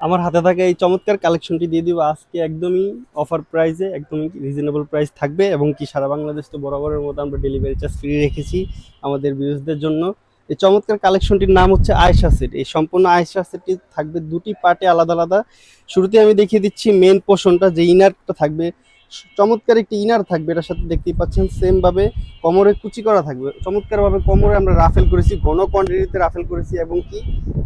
আমার হাতে থাকা এই চমৎকার কালেকশনটি দিয়ে দিব আজকে একদমই অফার প্রাইসে একদমই রিজনেবল প্রাইস থাকবে এবং কি সারা বাংলাদেশ তো বরাবরের মতো আমরা ডেলিভারি চার্জ ফ্রি রেখেছি আমাদের ভিউজদের জন্য। এই চমৎকার কালেকশনটির নাম হচ্ছে আয়সা সেট এই সম্পূর্ণ আয়সা সেটটি থাকবে দুটি পার্টে আলাদা আলাদা। শুরুতে আমি দেখিয়ে দিচ্ছি মেন পোর্শনটা যে ইনারটা থাকবে। চমৎকার একটি ইনার থাকবে, এটার সাথে দেখতেই পাচ্ছেন সেমভাবে কোমরে কুচি করা থাকবে। চমৎকারভাবে কোমরে আমরা রাফেল করেছি, ঘন কোয়ান্টিটিতে রাফেল করেছি এবং কি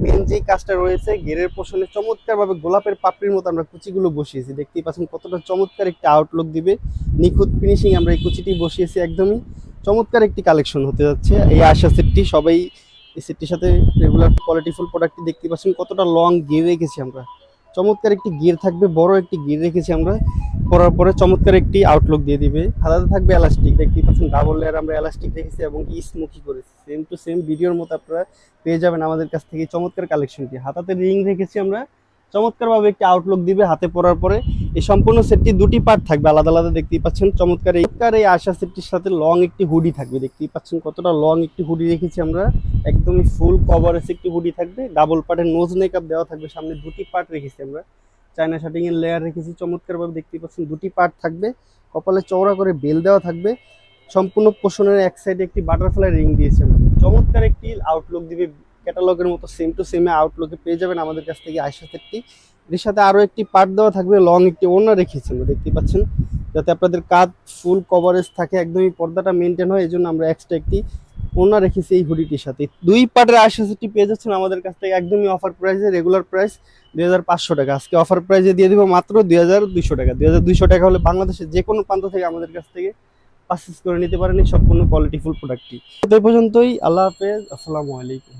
মেন যে কাজটা রয়েছে গেরের পোষণে চমৎকারভাবে গোলাপের পাপড়ির মতো আমরা কুচিগুলো বসিয়েছি। দেখতেই পাচ্ছেন কতটা চমৎকার একটি আউটলুক দিবে। নিখুঁত ফিনিশিং আমরা এই কুচিটি বসিয়েছি একদমই। চমৎকার একটি কালেকশন হতে যাচ্ছে। এই আশা সেটটি সবাই, এই সেটটির সাথে রেগুলার কোয়ালিটিফুল প্রোডাক্টটি দেখতে পাচ্ছেন কতটা লং গিয়ে রেখেছি আমরা। চমৎকার একটি গিয়ার থাকবে, বড় একটি গিয়ার রেখেছি আমরা। পরার পরে চমৎকার একটি আউটলুক দিয়ে দিবে। হাতাতে থাকবে এলাস্টিক দেখতেই পাচ্ছেন ডাবল লেয়ার আমরা এলাস্টিক রেখেছি এবং স্মুকি করেছি। সেম টু সেম ভিডিওর মতো আপনারা পেয়ে যাবেন আমাদের কাছ থেকে চমৎকার কালেকশনটি হাতাতে রিং রেখেছি আমরা। চমৎকারভাবে একটি আউটলুক দিবে হাতে পরার পরে। এই সম্পূর্ণ সেটটি দুটি পার্ট থাকবে, আলাদা আলাদা দেখতেই পাচ্ছেন। চমৎকার এই চমৎকার এই আশা সেটটির সাথে লং একটি হুডি থাকবে, দেখতেই পাচ্ছেন কতটা লং একটি হুডি রেখেছি আমরা। একদমই ফুল কভারেজ একটি হুডি থাকবে। ডাবল পার্টের নোজ মেকআপ দেওয়া থাকবে, সামনে দুটি পার্ট রেখেছি আমরা। চায়না শার্টিং এর লেয়ার রেখেছি। চমৎকারভাবে দেখতে পাচ্ছেন, দুটি পার্ট থাকবে। কপালে চওড়া করে বেল দেওয়া থাকবে। সম্পূর্ণ পোষণের এক সাইডে একটি বাটারফ্লাই রিং দিয়েছি চমৎকার একটি আউটলুক দিবে। ক্যাটালগের মতো সেম টু সেমে আউটলুকে পেয়ে যাবেন আমাদের কাছ থেকে আয়সা সেটটি। এর সাথে আরও একটি পার্ট দেওয়া থাকবে লং একটি ওড়না রেখেছি আমরা দেখতে পাচ্ছেন। যাতে আপনাদের কাঁধ, ফুল কভারেজ থাকে, একদমই পর্দাটা মেনটেন হয় এই জন্য আমরা এক্সট্রা একটি ওড়না রেখেছি এই হুডিটির সাথে। দুই পার্টের সেটটি পেয়ে যাচ্ছেন আমাদের কাছ থেকে একদমই অফার প্রাইসে রেগুলার প্রাইস দুই হাজার পাঁচশো টাকা। আজকে অফার প্রাইসে দিয়ে দিব মাত্র দুই হাজার দুইশো টাকা। দুই হাজার দুইশো টাকা হলে বাংলাদেশের যে কোনো প্রান্ত থেকে আমাদের কাছ থেকে পারচেস করে নিতে পারেন এই সম্পূর্ণ কোয়ালিটিফুল প্রোডাক্টটি তো এই পর্যন্তই, আল্লাহ হাফেজ, আসসালামু আলাইকুম।